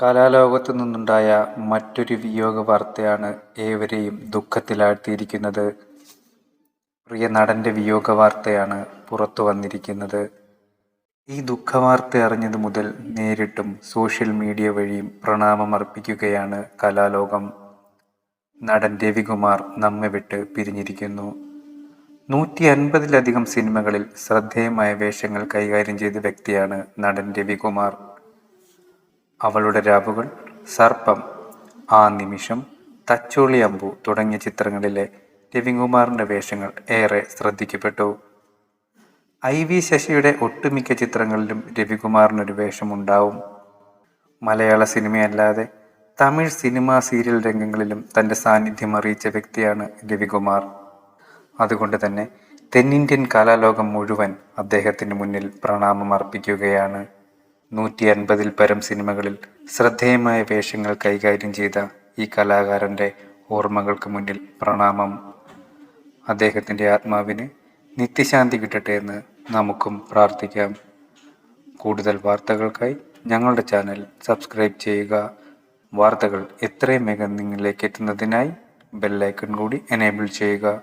കലാലോകത്തു നിന്നുണ്ടായ മറ്റൊരു വിയോഗ വാർത്തയാണ് ഏവരെയും ദുഃഖത്തിലാഴ്ത്തിയിരിക്കുന്നത്. പ്രിയ നടന്റെ വിയോഗ വാർത്തയാണ് പുറത്തു വന്നിരിക്കുന്നത്. ഈ ദുഃഖവാർത്ത അറിഞ്ഞതു മുതൽ നേരിട്ടും സോഷ്യൽ മീഡിയ വഴിയും പ്രണാമം അർപ്പിക്കുകയാണ് കലാലോകം. നടൻ രവികുമാർ നമ്മെ വിട്ട് പിരിഞ്ഞിരിക്കുന്നു. നൂറ്റി അൻപതിലധികം സിനിമകളിൽ ശ്രദ്ധേയമായ വേഷങ്ങൾ കൈകാര്യം ചെയ്ത വ്യക്തിയാണ് നടൻ രവികുമാർ. അവളുടെ രാവുകൾ, സർപ്പം, ആ നിമിഷം, തച്ചോളി അമ്പു തുടങ്ങിയ ചിത്രങ്ങളിലെ രവികുമാറിന്റെ വേഷങ്ങൾ ഏറെ ശ്രദ്ധിക്കപ്പെട്ടു. ഐ. വി. ശശിയുടെ ഒട്ടുമിക്ക ചിത്രങ്ങളിലും രവികുമാറിനൊരു വേഷമുണ്ടാവും. മലയാള സിനിമയല്ലാതെ തമിഴ് സിനിമാ സീരിയൽ രംഗങ്ങളിലും തന്റെ സാന്നിധ്യം അറിയിച്ച വ്യക്തിയാണ് രവികുമാർ. അതുകൊണ്ട് തന്നെ തെന്നിന്ത്യൻ കലാലോകം മുഴുവൻ അദ്ദേഹത്തിന് മുന്നിൽ പ്രണാമമർപ്പിക്കുകയാണ്. നൂറ്റിയൻപതിൽ പരം സിനിമകളിൽ ശ്രദ്ധേയമായ വേഷങ്ങൾ കൈകാര്യം ചെയ്ത ഈ കലാകാരന്റെ ഓർമ്മകൾക്ക് മുന്നിൽ പ്രണാമം. അദ്ദേഹത്തിന്റെ ആത്മാവിന് നിത്യശാന്തി കിട്ടട്ടെ എന്ന് നമുക്കും പ്രാർത്ഥിക്കാം. കൂടുതൽ വാർത്തകൾക്കായി ഞങ്ങളുടെ ചാനൽ സബ്സ്ക്രൈബ് ചെയ്യുക. വാർത്തകൾ എത്രയും വേഗം നിങ്ങളിലേക്ക് എത്തുന്നതിനായി ബെല്ലൈക്കൺ കൂടി എനേബിൾ ചെയ്യുക.